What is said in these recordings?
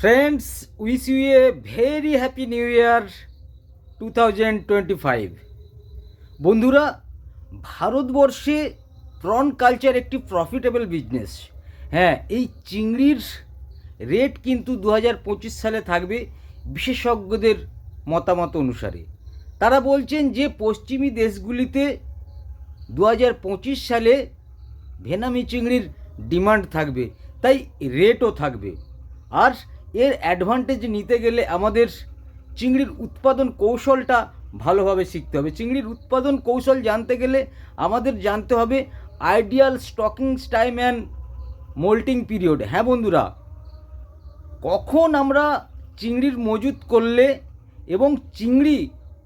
Friends wish you a very happy new year two thousand twenty five বন্ধুরা, ভারতবর্ষে prawn culture একটি profitable business হ্যাঁ এই চিংড়ির রেট কিন্তু দু হাজার পঁচিশ সালে থাকবে বিশেষজ্ঞদের মতামত অনুসারে। তারা বলছেন যে পশ্চিমী দেশগুলিতে দু হাজার পঁচিশ সালে ভেনামি চিংড়ির ডিমান্ড থাকবে, তাই রেটও থাকবে। আর এর অ্যাডভান্টেজ নিতে গেলে আমাদের চিংড়ির উৎপাদন কৌশলটা ভালোভাবে শিখতে হবে। চিংড়ির উৎপাদন কৌশল জানতে গেলে আমাদের জানতে হবে ideal stocking time and molting period হ্যাঁ বন্ধুরা, কখন আমরা চিংড়ির মজুত করলে এবং চিংড়ি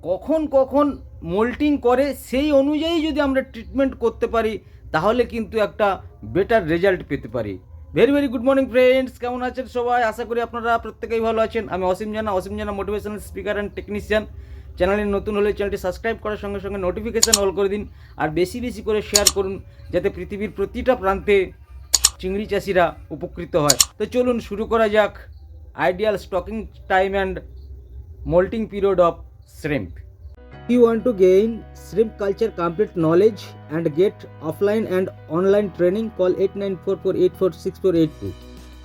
কখন কখন মোল্টিং করে সেই অনুযায়ী যদি আমরা ট্রিটমেন্ট করতে পারি, তাহলে কিন্তু একটা বেটার রেজাল্ট পেতে পারি। Very very good morning friends কেমন আছেন সবাই? আশা করি আপনারা প্রত্যেকেই ভালো আছেন। আমি অসীম জানা অসীম জানা মোটিভেশনাল স্পিকার অ্যান্ড টেকনিশিয়ান চ্যানেলে নতুন হলে চ্যানেলটি সাবস্ক্রাইব করার সঙ্গে সঙ্গে নোটিফিকেশান অল করে দিন আর বেশি বেশি করে শেয়ার করুন, যাতে পৃথিবীর প্রতিটা প্রান্তে চিংড়ি চাষিরা উপকৃত হয়। তো চলুন শুরু করা যাক। Ideal stocking time and molting period of shrimp. You want to gain shrimp culture complete knowledge and get offline and online training, call 8944846482.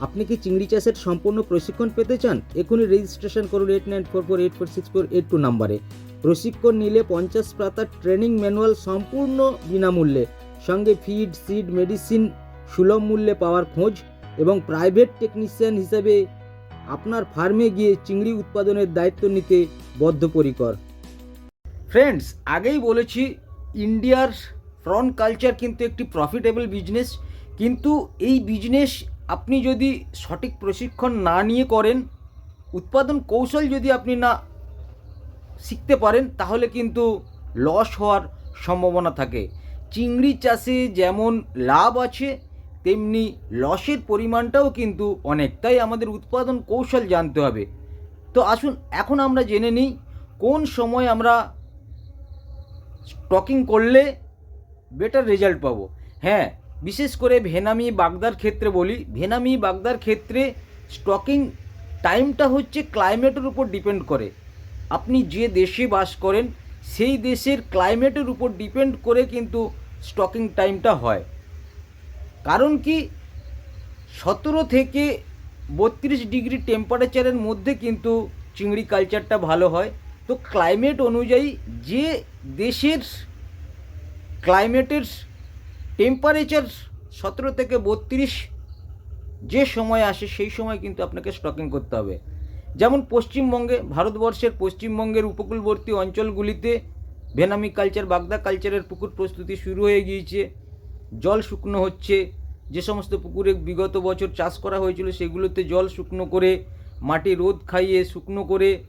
আপনি কি চিংড়ি চাষের সম্পূর্ণ প্রশিক্ষণ পেতে চান? এখনই রেজিস্ট্রেশন করুন eight nine four four eight four six four eight two নাম্বারে। প্রশিক্ষণ নিলে পঞ্চাশ পাতার ট্রেনিং ম্যানুয়াল সম্পূর্ণ বিনামূল্যে সঙ্গে ফিড সিড মেডিসিন সুলভ মূল্যে পাওয়ার খোঁজ এবং প্রাইভেট টেকনিশিয়ান হিসেবে আপনার ফার্মে গিয়ে চিংড়ি উৎপাদনের দায়িত্ব নিতে বদ্ধপরিকর। ফ্রেন্ডস আগেই বলেছি ইন্ডিয়ার প্রন কালচার কিন্তু একটি প্রফিটেবল বিজনেস কিন্তু এই বিজনেস আপনি যদি সঠিক প্রশিক্ষণ না নিয়ে করেন, উৎপাদন কৌশল যদি আপনি না শিখতে পারেন, তাহলে কিন্তু লস হওয়ার সম্ভাবনা থাকে। চিংড়ি চাষে যেমন লাভ আছে, তেমনি লসের পরিমাণটাও কিন্তু অনেক। তাই আমাদের উৎপাদন কৌশল জানতে হবে। তো আসুন, এখন আমরা জেনে নিই, কোন সময় আমরা স্টকিং করলে বেটার রেজাল্ট পাবো। হ্যাঁ বিশেষ করে ভেনামি বাগদার ক্ষেত্রে বলি, ভেনামি বাগদার ক্ষেত্রে স্টকিং টাইমটা হচ্ছে ক্লাইমেটের উপর ডিপেন্ড করে। আপনি যে দেশে বাস করেন, সেই দেশের ক্লাইমেটের উপর ডিপেন্ড করে কিন্তু স্টকিং টাইমটা হয়। কারণ কি, সতেরো থেকে বত্রিশ ডিগ্রি টেম্পারেচারের মধ্যে কিন্তু চিংড়ি কালচারটা ভালো হয়। তো ক্লাইমেট অনুযায়ী যে দেশের ক্লাইমেটের টেম্পারেচার সতেরো থেকে বত্রিশ যে সময় আসে, সেই সময় কিন্তু আপনাকে স্টকিং করতে হবে। যেমন পশ্চিমবঙ্গে, ভারতবর্ষের পশ্চিমবঙ্গের উপকূলবর্তী অঞ্চলগুলিতে ভেনামি কালচার বাগদা কালচারের পুকুর প্রস্তুতি শুরু হয়ে গিয়েছে। জল শুকনো হচ্ছে। যে সমস্ত পুকুরে বিগত বছর চাষ করা হয়েছিল, সেগুলোতে জল শুকনো করে, মাটি রোদ খাইয়ে শুকনো করে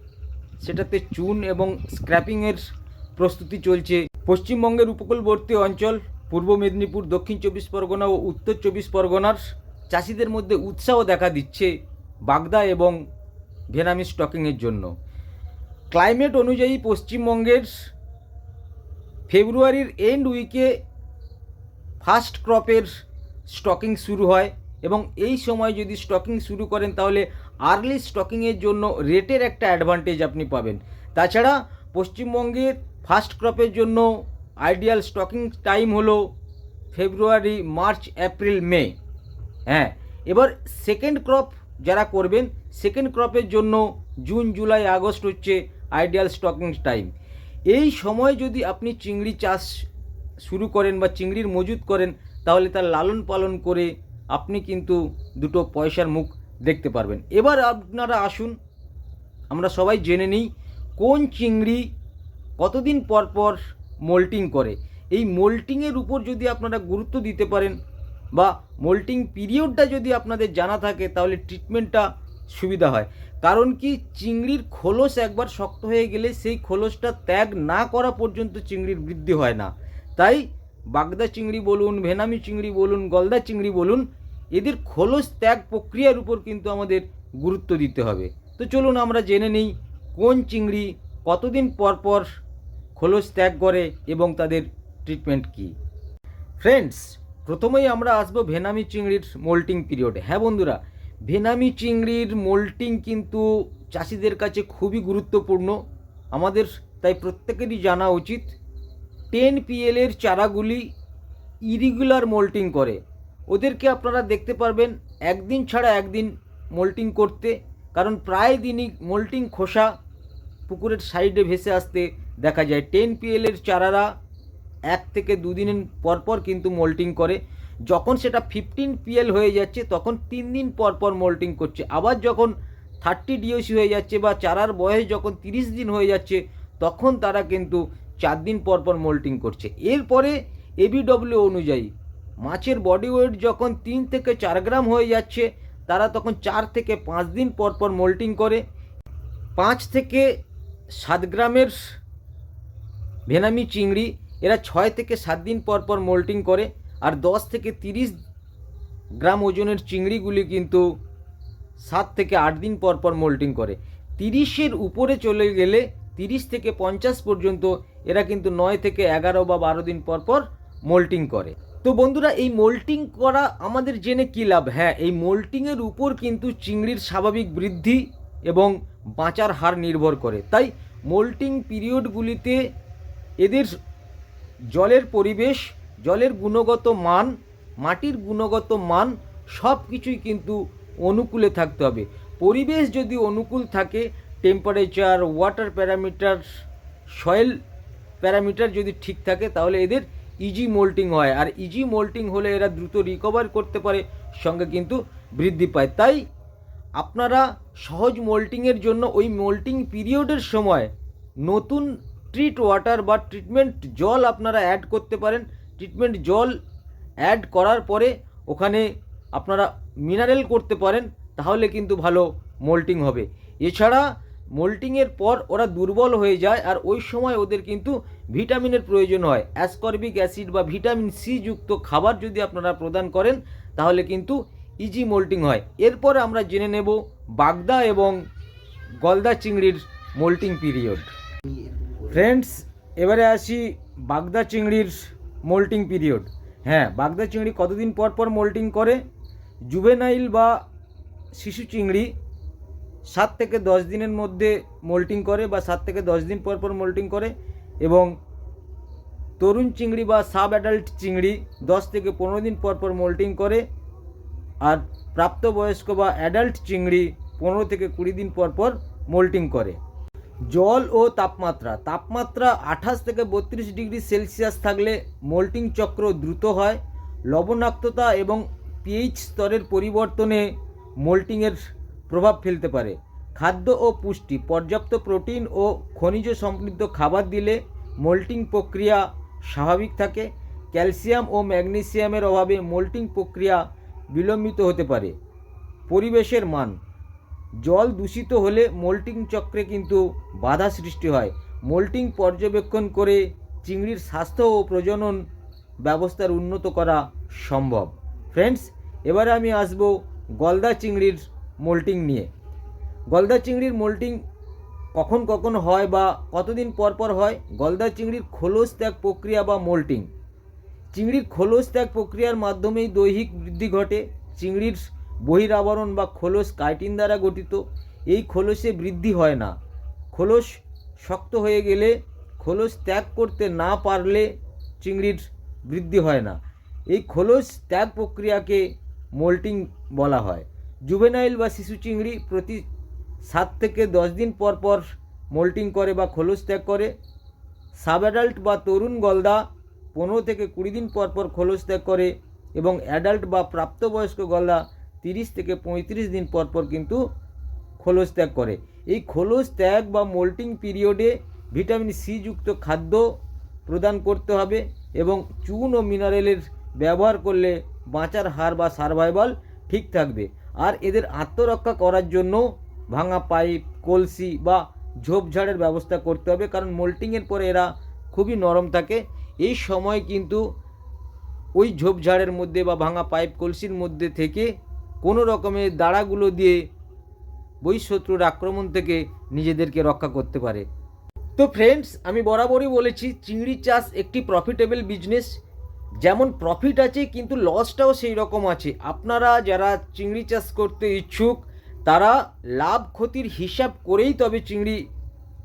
সেটাতে চুন এবং স্ক্র্যাপিংয়ের প্রস্তুতি চলছে। পশ্চিমবঙ্গের উপকূলবর্তী অঞ্চল, পূর্ব মেদিনীপুর, দক্ষিণ চব্বিশ পরগনা ও উত্তর চব্বিশ পরগনার চাষিদের মধ্যে উৎসাহ দেখা দিচ্ছে বাগদা এবং ভেনামি স্টকিংয়ের জন্য। ক্লাইমেট অনুযায়ী পশ্চিমবঙ্গের ফেব্রুয়ারির এন্ড উইকে ফার্স্ট ক্রপের স্টকিং শুরু হয়। এবং এই সময় যদি স্টকিং শুরু করেন, তাহলে আর্লি স্টকিংয়ের জন্য রেটের একটা অ্যাডভান্টেজ আপনি পাবেন। তাছাড়া পশ্চিমবঙ্গের ফার্স্ট ক্রপের জন্য আইডিয়াল স্টকিং টাইম হলো ফেব্রুয়ারি মার্চ এপ্রিল মে হ্যাঁ এবার সেকেন্ড ক্রপ যারা করবেন সেকেন্ড ক্রপের জন্য জুন জুলাই আগস্ট হচ্ছে আইডিয়াল স্টকিং টাইম এই সময় যদি আপনি চিংড়ি চাষ শুরু করেন বা চিংড়ির মজুত করেন, তাহলে তার লালন পালন করে আপনি কিন্তু দুটো পয়সার মুখ দেখতে পারবেন। এবার আপনারা আসুন, আমরা সবাই জেনে নিই কোন চিংড়ি কতদিন পর পর মোল্টিং করে। এই মোল্টিংয়ের উপর যদি আপনারা গুরুত্ব দিতে পারেন বা মোল্টিং পিরিয়ডটা যদি আপনাদের জানা থাকে, তাহলে ট্রিটমেন্টটা সুবিধা হয়। কারণ কি, চিংড়ির খোলস একবার শক্ত হয়ে গেলে সেই খোলসটা ত্যাগ না করা পর্যন্ত চিংড়ির বৃদ্ধি হয় না। তাই বাগদা চিংড়ি বলুন, ভেনামি চিংড়ি বলুন, গলদা চিংড়ি বলুন এদের খোলস ত্যাগ প্রক্রিয়ার উপর কিন্তু আমাদের গুরুত্ব দিতে হবে। তো চলুন আমরা জেনে নিই কোন চিংড়ি কতদিন পর পর খোলস ত্যাগ করে এবং তাদের ট্রিটমেন্ট কী। ফ্রেন্ডস প্রথমেই আমরা আসব ভেনামি চিংড়ির মোল্টিং পিরিয়ডে হ্যাঁ বন্ধুরা, ভেনামি চিংড়ির মোল্টিং কিন্তু চাষিদের কাছে খুবই গুরুত্বপূর্ণ। আমাদের তাই প্রত্যেকেরই জানা উচিত। টেন পিএলের চারাগুলি ইরিগুলার মোল্টিং করে। ওদেরকে আপনারা দেখতে পারবেন, একদিন ছাড়া একদিন মোল্টিং করতে, কারণ প্রায় দিনই মোল্টিং খোসা পুকুরের সাইডে ভেসে আসতে দেখা যায়। টেন পিএলের চারারা এক থেকে দুদিন পরপর কিন্তু মোল্টিং করে। যখন সেটা ফিফটিন পিএল হয়ে যাচ্ছে, তখন তিন দিন পর পর মোল্টিং করছে। আবার যখন থার্টি ডিওসি হয়ে যাচ্ছে বা চারার বয়স যখন তিরিশ দিন হয়ে যাচ্ছে, তখন তারা কিন্তু চার দিন পর পর মোল্টিং করছে। এরপরে এবিডব্লিউ অনুযায়ী মাছের বডি ওয়েট যখন তিন থেকে চার গ্রাম হয়ে যাচ্ছে, তারা তখন চার থেকে পাঁচ দিন পর পর মোল্টিং করে। পাঁচ থেকে সাত গ্রামের ভেনামি চিংড়ি, এরা ছয় থেকে সাত দিন পর পর মোল্টিং করে। আর দশ থেকে তিরিশ গ্রাম ওজনের চিংড়িগুলি কিন্তু সাত থেকে আট দিন পর পর মোল্টিং করে। তিরিশের উপরে চলে গেলে তিরিশ থেকে পঞ্চাশ পর্যন্ত এরা কিন্তু নয় থেকে এগারো বা বারো দিন পর পর মোল্টিং করে। তো বন্ধুরা, এই মোল্টিং করা আমাদের জেনে কী লাভ? হ্যাঁ এই মোল্টিংয়ের উপর কিন্তু চিংড়ির স্বাভাবিক বৃদ্ধি এবং বাঁচার হার নির্ভর করে। তাই মোল্টিং পিরিয়ডগুলিতে এদের জলের পরিবেশ, জলের গুণগত মান, মাটির গুণগত মান সব কিছুই কিন্তু অনুকূলে থাকতে হবে। পরিবেশ যদি অনুকূল থাকে temperature water parameter soil parameter যদি ঠিক থাকে, তাহলে এদের ইজি মোল্টিং হয়। আর ইজি মোল্টিং হলে এরা দ্রুত রিকভার করতে পারে, সঙ্গে কিন্তু বৃদ্ধি পায়। তাই আপনারা সহজ মোল্টিংয়ের জন্য ওই মোল্টিং পিরিয়ডের সময় নতুন ট্রিট ওয়াটার বা ট্রিটমেন্ট জল আপনারা অ্যাড করতে পারেন। ট্রিটমেন্ট জল অ্যাড করার পরে ওখানে আপনারা মিনারেল করতে পারেন, তাহলে কিন্তু ভালো মোল্টিং হবে। এছাড়া মোল্টিংয়ের পর ওরা দুর্বল হয়ে যায় আর ওই সময় ওদের কিন্তু ভিটামিনের প্রয়োজন হয়। অ্যাসকর্বিক অ্যাসিড বা ভিটামিন সি যুক্ত খাবার যদি আপনারা প্রদান করেন, তাহলে কিন্তু ইজি মোল্টিং হয়। এরপর আমরা জেনে নেব বাগদা এবং গলদা চিংড়ির মোল্টিং পিরিয়ড। ফ্রেন্ডস, এবারে আসি বাগদা চিংড়ির মোল্টিং পিরিয়ড। হ্যাঁ বাগদা চিংড়ি কতদিন পর পর মোল্টিং করে? জুবেনাইল বা শিশু চিংড়ি সাত থেকে দশ দিনের মধ্যে মোল্টিং করে বা সাত থেকে দশ দিন পর পর মোল্টিং করে এবং তরুণ চিংড়ি বা সাব অ্যাডাল্ট চিংড়ি দশ থেকে পনেরো দিন পর পর মোল্টিং করে আর প্রাপ্তবয়স্ক বা অ্যাডাল্ট চিংড়ি পনেরো থেকে কুড়ি দিন পর পর মোল্টিং করে। জল ও তাপমাত্রা তাপমাত্রা আঠাশ থেকে বত্রিশ ডিগ্রি সেলসিয়াস থাকলে মোল্টিং চক্র দ্রুত হয়। লবণাক্ততা এবং পিএইচ স্তরের পরিবর্তনে মোল্টিংয়ের প্রভাব ফেলতে পারে। খাদ্য ও পুষ্টি, পর্যাপ্ত প্রোটিন ও খনিজ সমৃদ্ধ খাবার দিলে মোল্টিং প্রক্রিয়া স্বাভাবিক থাকে। ক্যালসিয়াম ও ম্যাগনেসিয়ামের অভাবে মোল্টিং প্রক্রিয়া বিলম্বিত হতে পারে। পরিবেশের মান, জল দূষিত হলে মোল্টিং চক্রে কিন্তু বাধা সৃষ্টি হয়। মোল্টিং পর্যবেক্ষণ করে চিংড়ির স্বাস্থ্য ও প্রজনন ব্যবস্থার উন্নত করা সম্ভব। ফ্রেন্ডস, এবারে আমি আসব গলদা চিংড়ির মোল্টিং নিয়ে। গলদা চিংড়ির মোল্টিং কখন কখন হয় বা কতদিন পর পর হয়? গলদা চিংড়ির খোলস ত্যাগ প্রক্রিয়া বা মোল্টিং। চিংড়ির খোলস ত্যাগ প্রক্রিয়ার মাধ্যমেই দৈহিক বৃদ্ধি ঘটে। চিংড়ির বহিরাবরণ বা খোলস কাইটিন দ্বারা গঠিত। এই খোলসে বৃদ্ধি হয় না। খোলস শক্ত হয়ে গেলে খোলস ত্যাগ করতে না পারলে চিংড়ির বৃদ্ধি হয় না। এই খোলস ত্যাগ প্রক্রিয়াকে মোল্টিং বলা হয়। জুভেনাইল বা শিশু চিংড়ি প্রতি সাত থেকে দশ দিন পর পর মোল্টিং করে বা খোলস ত্যাগ করে। সাব অ্যাডাল্ট বা তরুণ গলদা পনেরো থেকে কুড়ি দিন পর পর খোলস ত্যাগ করে এবং অ্যাডাল্ট বা প্রাপ্তবয়স্ক গলদা তিরিশ থেকে পঁয়ত্রিশ দিন পর পর কিন্তু খোলস ত্যাগ করে। এই খোলস ত্যাগ বা মোল্টিং পিরিয়ডে ভিটামিন সি যুক্ত খাদ্য প্রদান করতে হবে এবং চুন ও মিনারেলের ব্যবহার করলে বাঁচার হার বা সার্ভাইভাল ঠিক থাকবে। আর এদের আত্মরক্ষা করার জন্য ভাঙা পাইপ, কলসি বা ঝোপঝাড়ের ব্যবস্থা করতে হবে। কারণ মোল্টিংয়ের পরে এরা খুবই নরম থাকে। এই সময় কিন্তু ওই ঝোপঝাড়ের মধ্যে বা ভাঙা পাইপ, কলসির মধ্যে থেকে কোনো রকমের দাঁড়াগুলো দিয়ে বহিঃশত্রুর আক্রমণ থেকে নিজেদেরকে রক্ষা করতে পারে। তো ফ্রেন্ডস আমি বরাবরই বলেছি, চিংড়ি চাষ একটি প্রফিটেবল বিজনেস যেমন প্রফিট আছে, কিন্তু লসটাও সেই রকম আছে। আপনারা যারা চিংড়ি চাষ করতে ইচ্ছুক, তারা লাভ ক্ষতির হিসাব করেই তবে চিংড়ি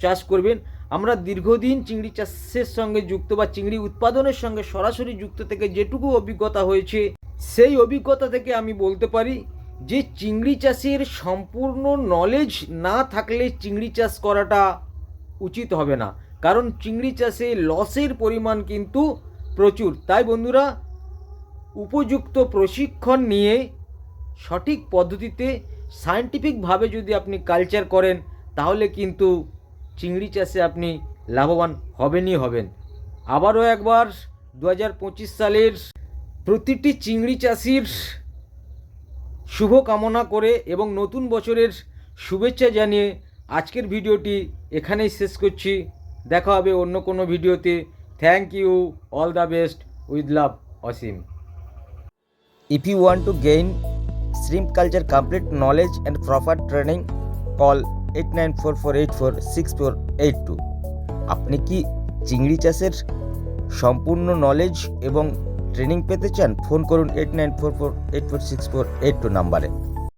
চাষ করবেন। আমরা দীর্ঘদিন চিংড়ি চাষের সঙ্গে যুক্ত বা চিংড়ি উৎপাদনের সঙ্গে সরাসরি যুক্ত থেকে যেটুকু অভিজ্ঞতা হয়েছে, সেই অভিজ্ঞতা থেকে আমি বলতে পারি যে, চিংড়ি চাষের সম্পূর্ণ নলেজ না থাকলে চিংড়ি চাষ করাটা উচিত হবে না। কারণ চিংড়ি চাষে লসের পরিমাণ কিন্তু প্রচুর। তাই বন্ধুরা, উপযুক্ত প্রশিক্ষণ নিয়ে সঠিক পদ্ধতিতে সায়েন্টিফিকভাবে যদি আপনি কালচার করেন, তাহলে কিন্তু চিংড়ি চাষে আপনি লাভবান হবেনই হবেন। আবারও একবার দু হাজার পঁচিশ সালের প্রতিটি চিংড়ি চাষির শুভ কামনা করে এবং নতুন বছরের শুভেচ্ছা জানিয়ে আজকের ভিডিওটি এখানেই শেষ করছি। দেখা হবে অন্য কোনো ভিডিওতে। Thank you all the best with love Ashim If you want to gain shrimp culture complete knowledge and proper training, call 8944846482 আপনি কি চিংড়ি চাষের সম্পূর্ণ নলেজ এবং ট্রেনিং পেতে চান? ফোন করুন eight nine four four eight four six four eight two নাম্বারে।